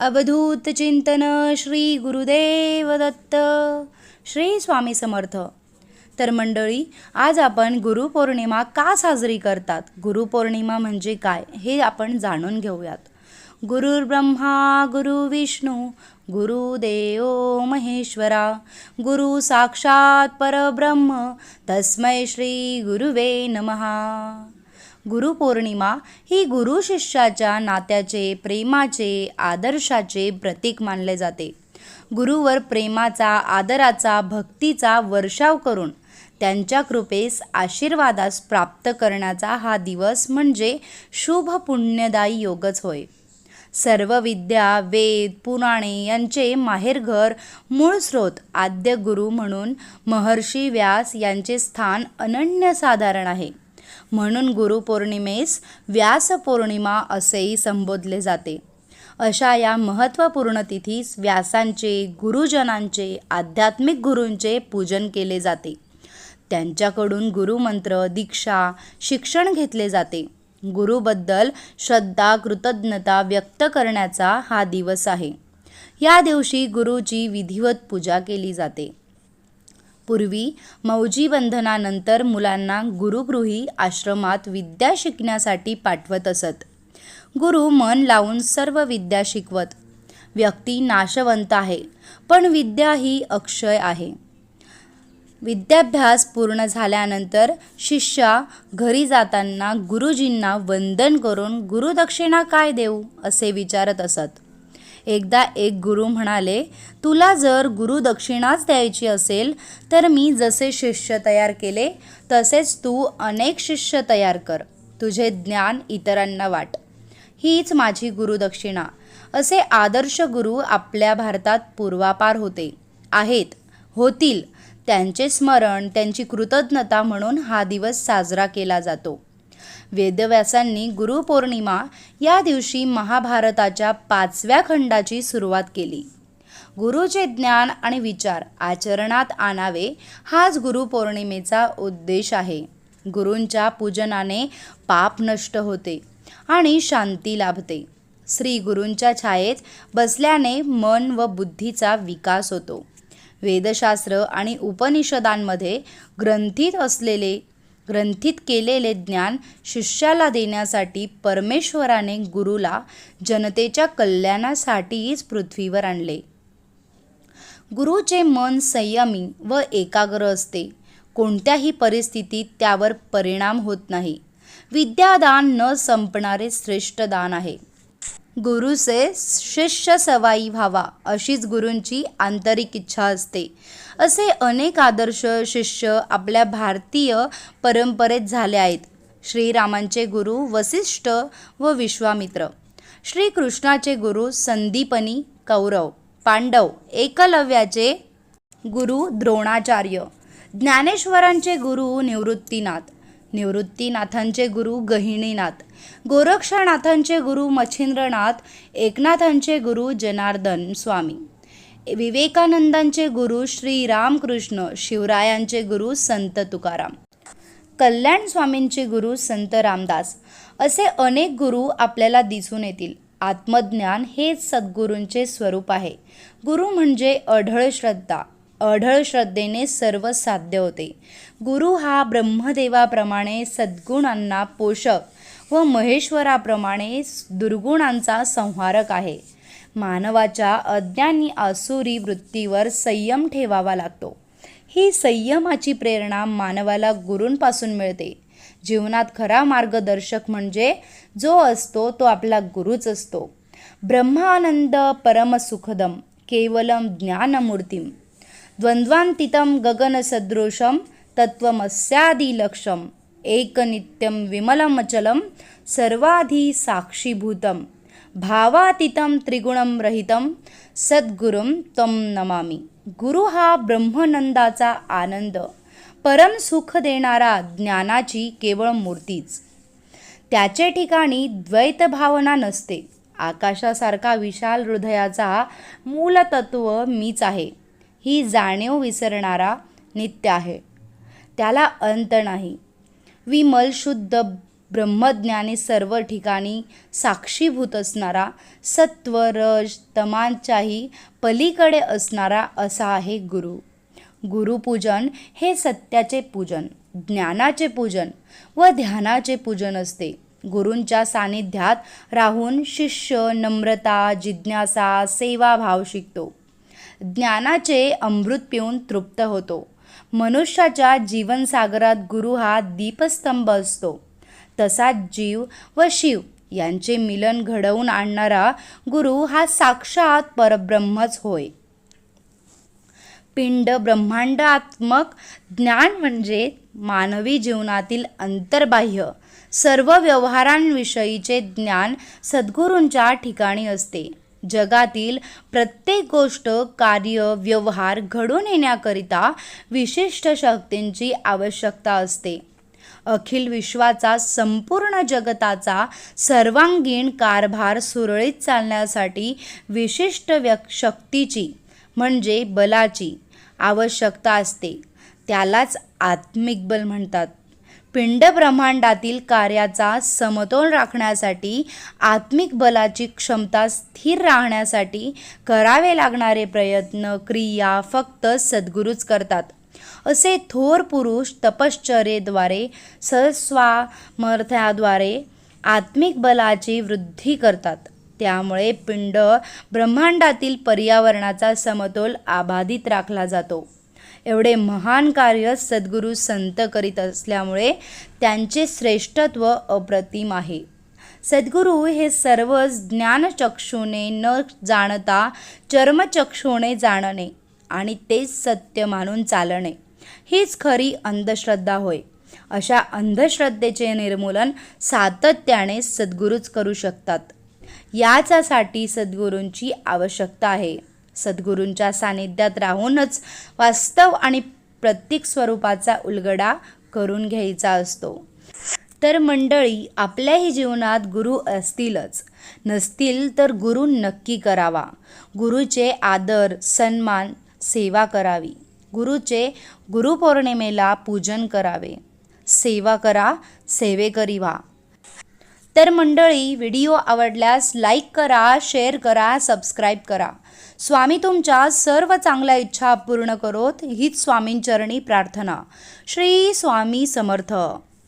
अवधूत चिंतन श्री गुरुदेव दत्त श्री स्वामी समर्थ. तर मंडळी आज आपण गुरुपौर्णिमा का साजरी करतात? गुरुपौर्णिमा म्हणजे काय? हे आपण जाणून घेऊयात. गुरुर्ब्रह्मा गुरुविष्णू गुरुदेव महेश्वरा गुरु साक्षात परब्रह्म तस्मै श्री गुरुवे नमहा गुरुपौर्णिमा ही गुरु शिष्याच्या नात्याचे प्रेमाचे आदर्शाचे प्रतीक मानले जाते. गुरुवर प्रेमाचा आदराचा भक्तीचा वर्षाव करून त्यांच्या कृपेस आशीर्वादास प्राप्त करण्याचा हा दिवस म्हणजे शुभ पुण्यदायी योगच होय. सर्व विद्या वेद पुराणे यांचे माहेरघर मूळ स्रोत आद्य गुरु म्हणून महर्षी व्यास यांचे स्थान अनन्यसाधारण आहे. म्हणून गुरुपौर्णिमेस व्यास पौर्णिमा असेही संबोधले जाते. अशा या महत्त्वपूर्ण तिथीस व्यासांचे गुरुजनांचे आध्यात्मिक गुरूंचे पूजन केले जाते. त्यांच्याकडून गुरुमंत्र दीक्षा शिक्षण घेतले जाते. गुरुबद्दल श्रद्धा कृतज्ञता व्यक्त करण्याचा हा दिवस आहे. या दिवशी गुरुची विधिवत पूजा केली जाते. पूर्वी मौजीबंधनानंतर मुलांना गुरुगृही आश्रमात विद्या शिकण्यासाठी पाठवत असत. गुरु मन लावून सर्व विद्या शिकवत. व्यक्ती नाशवंत आहे पण विद्या ही अक्षय आहे. विद्याभ्यास पूर्ण झाल्यानंतर शिष्या घरी जाताना गुरुजींना वंदन करून गुरुदक्षिणा काय देऊ असे विचारत असत. एकदा एक गुरु म्हणाले तुला जर गुरुदक्षिणाच द्यायची असेल तर मी जसे शिष्य तयार केले तसेच तू अनेक शिष्य तयार कर. तुझे ज्ञान इतरांना वाट. हीच माझी गुरुदक्षिणा असे आदर्श गुरु आपल्या भारतात पूर्वापार होते. आहेत होतील. त्यांचे स्मरण त्यांची कृतज्ञता म्हणून हा दिवस साजरा केला जातो. वेदव्यासांनी गुरुपौर्णिमा या दिवशी महाभारताच्या पाचव्या खंडाची सुरुवात केली. गुरुचे ज्ञान आणि विचार आचरणात आणावे हाच गुरुपौर्णिमेचा उद्देश आहे. गुरूंच्या पूजनाने पाप नष्ट होते आणि शांती लाभते. श्री गुरूंच्या छायेत बसल्याने मन व बुद्धीचा विकास होतो. वेदशास्त्र आणि उपनिषदांमध्ये ग्रंथित असलेले ग्रंथित केलेले ज्ञान शिष्याला देण्यासाठी परमेश्वराने गुरुला जनतेच्या कल्याणासाठीच पृथ्वीवर आणले. गुरुचे मन संयमी व एकाग्र असते. कोणत्याही परिस्थितीत त्यावर परिणाम होत नाही. विद्यादान न संपणारे श्रेष्ठ दान आहे. गुरुचे शिष्य सवाई व्हावा अशीच गुरूंची आंतरिक इच्छा असते. असे अनेक आदर्श शिष्य आपल्या भारतीय परंपरेत झाले आहेत. श्रीरामांचे गुरु वसिष्ठ व विश्वामित्र. श्रीकृष्णाचे गुरु संदीपनी कौरव. पांडव एकलव्याचे गुरु द्रोणाचार्य. ज्ञानेश्वरांचे गुरु निवृत्तीनाथ. निवृत्तीनाथांचे गुरु गहिणीनाथ. गोरक्षनाथांचे गुरु मच्छिंद्रनाथ. एकनाथांचे गुरु जनार्दन स्वामी. विवेकानंदांचे गुरु श्री रामकृष्ण शिवरायांचे गुरु संत तुकाराम. कल्याण स्वामींचे गुरु संत रामदास असे अनेक गुरु आपल्याला दिसून येतील. आत्मज्ञान हेच सद्गुरूंचे स्वरूप आहे. गुरु म्हणजे अढळ श्रद्धा. अढळ श्रद्धेने सर्व साध्य होते. गुरु हा ब्रह्मदेवाप्रमाणे सद्गुणांना पोषक व महेश्वराप्रमाणे दुर्गुणांचा संहारक आहे. मानवाच्या अज्ञानी आसुरी वृत्तीवर संयम ठेवावा लागतो. ही संयमाची प्रेरणा मानवाला गुरूंपासून मिळते. जीवनात खरा मार्गदर्शक म्हणजे जो असतो तो आपला गुरुच असतो. ब्रह्मानंद परमसुखदम केवलम ज्ञानमूर्तीम. द्वंद्वान्तितं गगनसदृशं एक एकनित्यं विमलमचलं सर्वाधी साक्षीभूतम. भावातीतं त्रिगुणं रहितं सद्गुरुं त्वं नमामि. गुरु हा ब्रह्मनंदाचा आनंद. परम सुख देणारा ज्ञानाची केवळ मूर्तीच. त्याचे ठिकाणी द्वैत भावना नसते. आकाशासारखा विशाल हृदयाचा मूलतत्व मीच आहे. ही जाणीव विसरणारा नित्य आहे. त्याला अंत नाही. विमल शुद्ध ब्रह्मज्ञानी सर्व ठिकाणी साक्षीभूत असणारा सत्व रज तमांच्याही पलीकडे असणारा असा आहे गुरु. गुरुपूजन हे सत्याचे पूजन ज्ञानाचे पूजन व ध्यानाचे पूजन असते. गुरूंच्या सानिध्यात राहून शिष्य नम्रता जिज्ञासा सेवाभाव शिकतो. ज्ञानाचे अमृत पिऊन तृप्त होतो. मनुष्याच्या जीवनसागरात गुरु हा दीपस्तंभ असतो. तसाच जीव व शिव यांचे मिलन घडवून आणणारा गुरु हा साक्षात परब्रह्मच होय. पिंड ब्रह्मांडात्मक ज्ञान म्हणजे मानवी जीवनातील अंतर्बाह्य सर्व व्यवहारांविषयीचे ज्ञान सद्गुरूंच्या ठिकाणी असते. जगातील प्रत्येक गोष्ट कार्य व्यवहार घडून येण्याकरिता विशिष्ट शक्तींची आवश्यकता असते. अखिल विश्वाचा संपूर्ण जगताचा सर्वांगीण कारभार सुरळीत चालण्यासाठी विशिष्ट व्यक् शक्तीची म्हणजे बलाची आवश्यकता असते. त्यालाच आत्मिक बल म्हणतात. पिंड ब्रह्मांडातील कार्याचा समतोल राखण्यासाठी आत्मिक बलाची क्षमता स्थिर राहण्यासाठी करावे लागणारे प्रयत्न क्रिया फक्त सद्गुरूच करतात. असे थोर पुरुष तपश्चर्येद्वारे सहस्वामर्थ्याद्वारे आत्मिक बलाची वृद्धी करतात. त्यामुळे पिंड ब्रह्मांडातील पर्यावरणाचा समतोल आबाधित राखला जातो. एवढे महान कार्य सद्गुरू संत करीत असल्यामुळे त्यांचे श्रेष्ठत्व अप्रतिम आहे. सद्गुरू हे सर्व ज्ञानचक्षुने न जाणता चर्मचक्षुने जाणणे. आणि तेच सत्य मानून चालणे. हीच खरी अंधश्रद्धा होय. अशा अंधश्रद्धेचे निर्मूलन सातत्याने सद्गुरूच करू शकतात. याच्यासाठी सद्गुरूंची आवश्यकता आहे. सद्गुरूंच्या सानिध्यात राहूनच वास्तव आणि प्रत्येक स्वरूपाचा उलगडा करून घ्यायचा असतो. तर मंडळी आपल्याही जीवनात गुरु असतीलच. नसतील तर गुरु नक्की करावा. गुरुचे आदर सन्मान सेवा करावी. गुरुचे गुरुपौर्णिमेला पूजन करावे. सेवा करा सेवेकरी व्हा. तर मंडळी व्हिडिओ आवडल्यास लाईक करा शेअर करा सबस्क्राईब करा. स्वामी तुमच्या सर्व चांगल्या इच्छा पूर्ण करोत हीच स्वामींचरणी प्रार्थना. श्री स्वामी समर्थ.